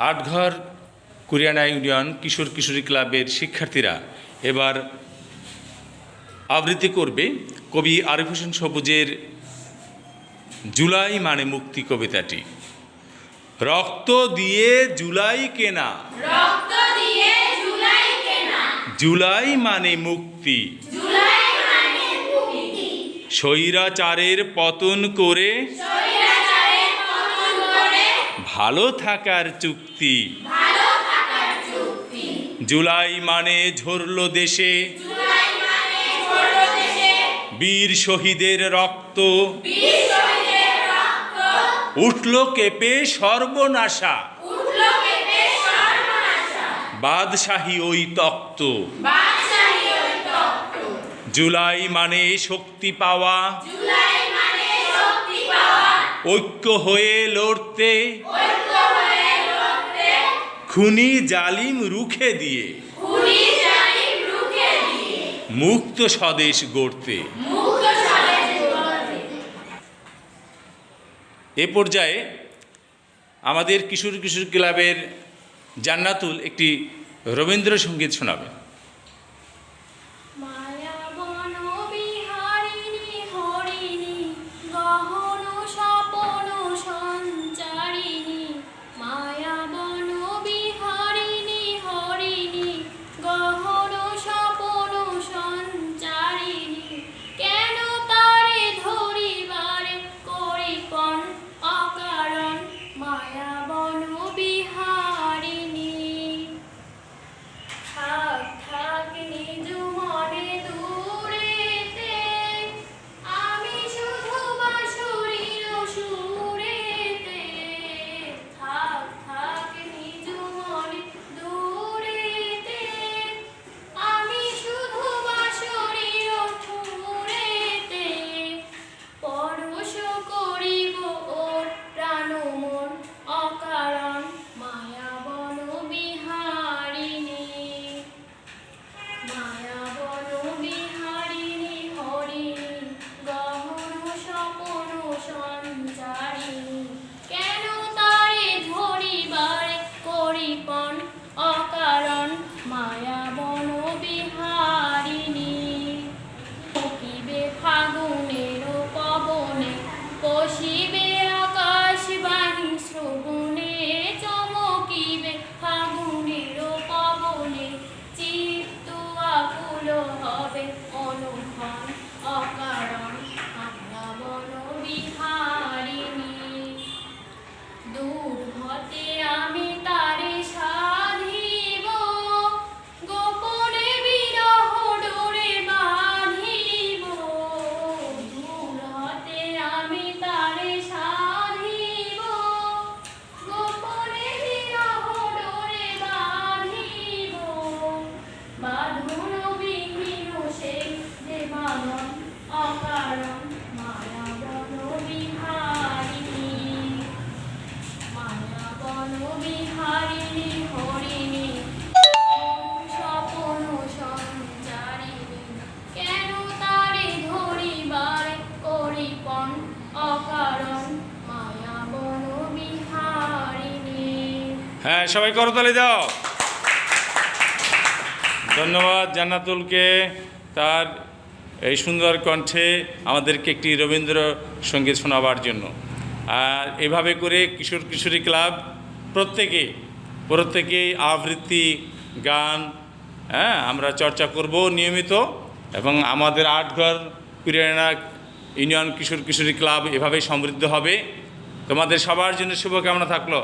Atghar কুরিয়ানা union কিশোর কিশোরী ক্লাবের শিক্ষার্থীরা এবার আবৃত্তি করবে কবি আরিফ হোসেন সবুজের জুলাই মানে মুক্তি কবিতাটি। রক্ত দিয়ে জুলাই কেনা। রক্ত দিয়ে জুলাই কেনা। জুলাই মানে মুক্তি। জুলাই মানে মুক্তি। স্বৈরাচারের পতন করে স্বৈরাচারের পতন করে ভালো থাকার চুক্তি। জুলাই মানে ঝরল দেশে। বীর শহীদের রক্ত। উঠল কেঁপে সর্বনাশা। বাদশাহী ওই তক্ত। জুলাই মানে শক্তি পাওয়া। ঐক্য হয়ে লড়তে। খুনি জালিম রুখে দিয়ে। মুক্ত স্বদেশ গড়তে। এ পর্যায়ে আমাদের কিশোর কিশোর ক্লাবের জান্নাতুল একটি রবীন্দ্রসঙ্গীত শোনাবে হ্যাঁ সবাই করতালি দাও। ধন্যবাদ জান্নাতুলকে তার এই সুন্দর কণ্ঠে আমাদেরকে একটি রবীন্দ্র সংগীত শোনাবার জন্য। আর এভাবে করে কিশোর কিশোরী ক্লাব প্রত্যেকে প্রত্যেকেই আবৃত্তি, গান হ্যাঁ আমরা চর্চা করব নিয়মিত এবং আমাদের আটঘর কুরিয়ানা ইউনিয়ন কিশোর কিশোরী ক্লাব এভাবেই সমৃদ্ধ হবে। তোমাদের সবার জন্য শুভকামনা থাকল।